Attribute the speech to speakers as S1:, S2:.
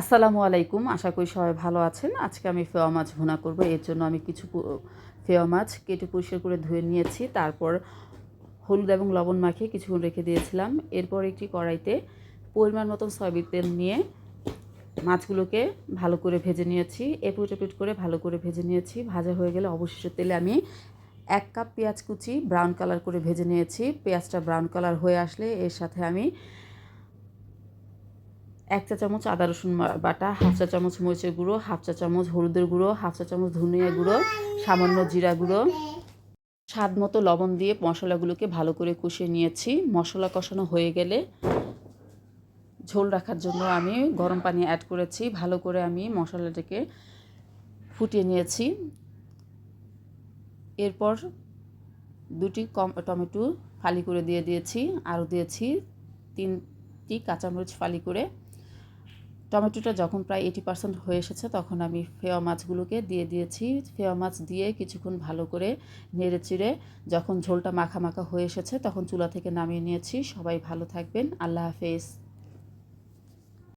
S1: আসসালামু আলাইকুম। আশা করি সবাই ভালো আছেন। আজকে আমি ফেওয়া মাছ ভুনা করব। এর জন্য আমি কিছু ফেওয়া মাছ কেটে পরিষ্কার করে ধুয়ে নিয়েছি। তারপর হলুদ এবং লবণ মাখিয়ে কিছুক্ষণ রেখে দিয়েছিলাম। এরপর একটি কড়াইতে পরিমাণ মতন সয়াবিন তেল নিয়ে মাছগুলোকে ভালো করে ভেজে নিয়েছি। এপুট এপুট করে ভালো করে ভেজে নিয়েছি। ভাজা হয়ে গেলে অবশিষ্ট তেলে আমি এক কাপ পেঁয়াজ কুচি ব্রাউন কালার করে ভেজে নিয়েছি। পেঁয়াজটা ব্রাউন কালার হয়ে আসলে এর সাথে আমি এক চা চামচ আদা রসুন বাটা, হাফ চা চামচ মরিচের গুঁড়ো, হাফ চা চামচ হলুদের গুঁড়ো, হাফ চা চামচ ধনিয়া গুঁড়ো, সামান্য জিরা গুঁড়ো। স্বাদ মতো লবণ দিয়ে মশলাগুলোকে ভালো করে কষিয়ে নিয়েছি। মশলা কষানো হয়ে গেলে ঝোল রাখার জন্য আমি গরম পানি অ্যাড করেছি। ভালো করে আমি মশলাটাকে ফুটিয়ে নিয়েছি। এরপর দুটি কম টমেটো ফালি করে দিয়ে দিয়েছি। আরও দিয়েছি তিনটি কাঁচামরিচ ফালি করে। টমেটোটা যখন প্রায় এইটি পার্সেন্ট হয়ে এসেছে, তখন আমি ফেয়া মাছগুলোকে দিয়ে দিয়েছি। ফেয়া মাছ দিয়ে কিছুক্ষণ ভালো করে নেড়ে চিড়ে যখন ঝোলটা মাখা মাখা হয়ে এসেছে, তখন চুলা থেকে নামিয়ে নিয়েছি। সবাই ভালো থাকবেন। আল্লাহ হাফেজ।